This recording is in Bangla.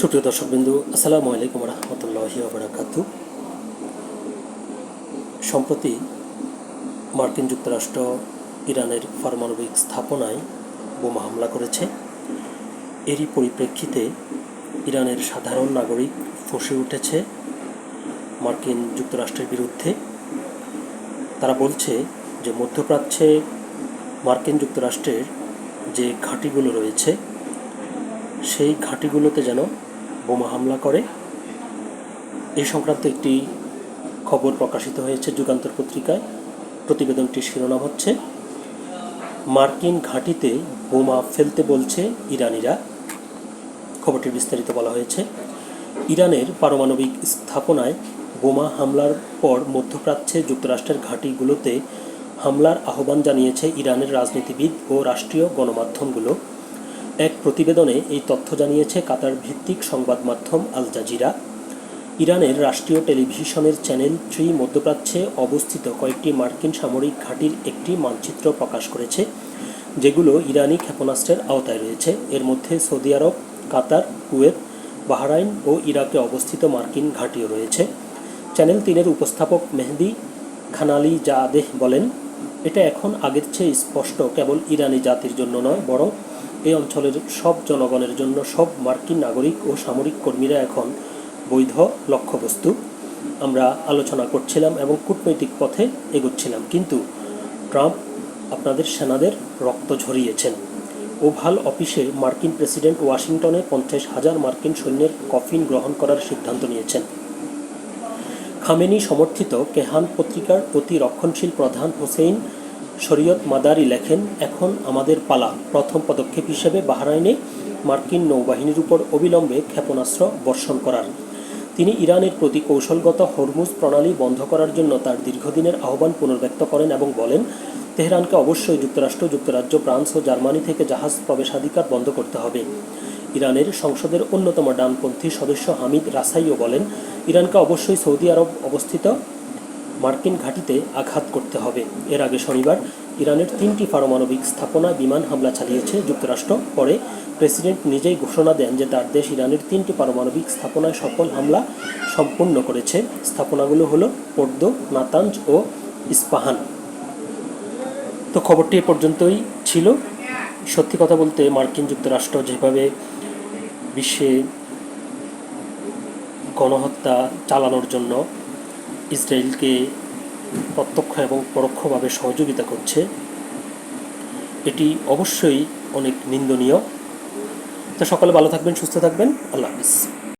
সুপ্রিয় দর্শকবিন্দু, আসসালামু আলাইকুম রহমতুল্লাহি বারাকাতু সম্প্রতি মার্কিন যুক্তরাষ্ট্র ইরানের পারমাণবিক স্থাপনায় বোমা হামলা করেছে। এরই পরিপ্রেক্ষিতে ইরানের সাধারণ নাগরিক ফসে উঠেছে মার্কিন যুক্তরাষ্ট্রের বিরুদ্ধে। তারা বলছে যে মধ্যপ্রাচ্যে মার্কিন যুক্তরাষ্ট্রের যে ঘাঁটিগুলো রয়েছে, সেই ঘাঁটিগুলোতে যেন বোমা হামলা করে। এই সংক্রান্ত একটি খবর প্রকাশিত হয়েছে যুগান্তর পত্রিকায়। প্রতিবেদনটির শিরোনাম হচ্ছে, মার্কিন ঘাঁটিতে বোমা ফেলতে বলছে ইরানিরা। খবরটির বিস্তারিত বলা হয়েছে, ইরানের পারমাণবিক স্থাপনায় বোমা হামলার পর মধ্যপ্রাচ্যে যুক্তরাষ্ট্রের ঘাঁটিগুলোতে হামলার আহ্বান জানিয়েছে ইরানের রাজনীতিবিদ ও রাষ্ট্রীয় গণমাধ্যমগুলো। এক প্রতিবেদনে এই তথ্য জানিয়েছে কাতার ভিত্তিক সংবাদ মাধ্যম আল জাজিরা। ইরানের রাষ্ট্রীয় টেলিভিশনের চ্যানেল থ্রি মধ্যপ্রাচ্যে অবস্থিত কয়েকটি মার্কিন সামরিক ঘাঁটির একটি মানচিত্র প্রকাশ করেছে, যেগুলো ইরানি ক্ষেপণাস্ত্রের আওতায় রয়েছে। এর মধ্যে Saudi Arab, Qatar, Kuwait, Bahrain ও ইরাকে অবস্থিত মার্কিন ঘাঁটিও রয়েছে। চ্যানেল তিনের উপস্থাপক মেহেদি খানালি জাদেহ বলেন, এটা এখন আগের চেয়ে স্পষ্ট কেবল ইরানি জাতির জন্য নয়, বরং এই অঞ্চলের সব জনগণের জন্য সব মার্কিন নাগরিক ও সামরিক কর্মীরা এখন বৈধ লক্ষ্যবস্তু। আমরা আলোচনা করছিলাম এবং কূটনৈতিক পথে এগোচ্ছিলাম, কিন্তু ট্রাম্প আপনাদের সেনাদের রক্ত ঝরিয়েছেন। ওভাল অফিসে মার্কিন প্রেসিডেন্ট ওয়াশিংটনে পঞ্চাশ হাজার মার্কিন সৈন্যের কফিন গ্রহণ করার সিদ্ধান্ত নিয়েছেন। খামেনি সমর্থিত কেহান পত্রিকার অতি রক্ষণশীল প্রধান হোসেইন শরীয়ত মাদারি লেখেন, এখন আমাদের পালা প্রথম পদক্ষেপ হিসেবে বাহরাইনে মার্কিন নৌবাহিনীর উপর অবিলম্বে ক্ষেপণাস্ত্র বর্ষণ করার। তিনি ইরানের প্রতি কৌশলগত হরমুজ প্রণালী বন্ধ করার জন্য তার দীর্ঘদিনের আহ্বান পুনর্ব্যক্ত করেন এবং বলেন, তেহরানকে অবশ্যই যুক্তরাষ্ট্র, যুক্তরাজ্য, ফ্রান্স ও জার্মানি থেকে জাহাজ প্রবেশাধিকার বন্ধ করতে হবে। ইরানের সংসদের অন্যতম ডানপন্থী সদস্য হামিদ রাসাইও বলেন, ইরানকে অবশ্যই সৌদি আরব অবস্থিত মার্কিন ঘাঁটিতে আঘাত করতে হবে। এর আগে শনিবার ইরানের তিনটি পারমাণবিক স্থাপনায় বিমান হামলা চালিয়েছে যুক্তরাষ্ট্র। পরে প্রেসিডেন্ট নিজেই ঘোষণা দেন যে তার দেশ ইরানের তিনটি পারমাণবিক স্থাপনায় সফল হামলা সম্পূর্ণ করেছে। স্থাপনাগুলো হলো পর্দো, নাতাঞ্জ ও ইস্পাহান। তো খবরটি এ পর্যন্তই ছিল। সত্যি কথা বলতে মার্কিন যুক্তরাষ্ট্র যেভাবে বিশ্বে গণহত্যা চালানোর জন্য ইসরায়েলকে প্রত্যক্ষ এবং পরোক্ষভাবে সহযোগিতা করছে। এটি অবশ্যই অনেক নিন্দনীয়। তো সকলে ভালো থাকবেন, সুস্থ থাকবেন। আল্লাহ হাফিজ।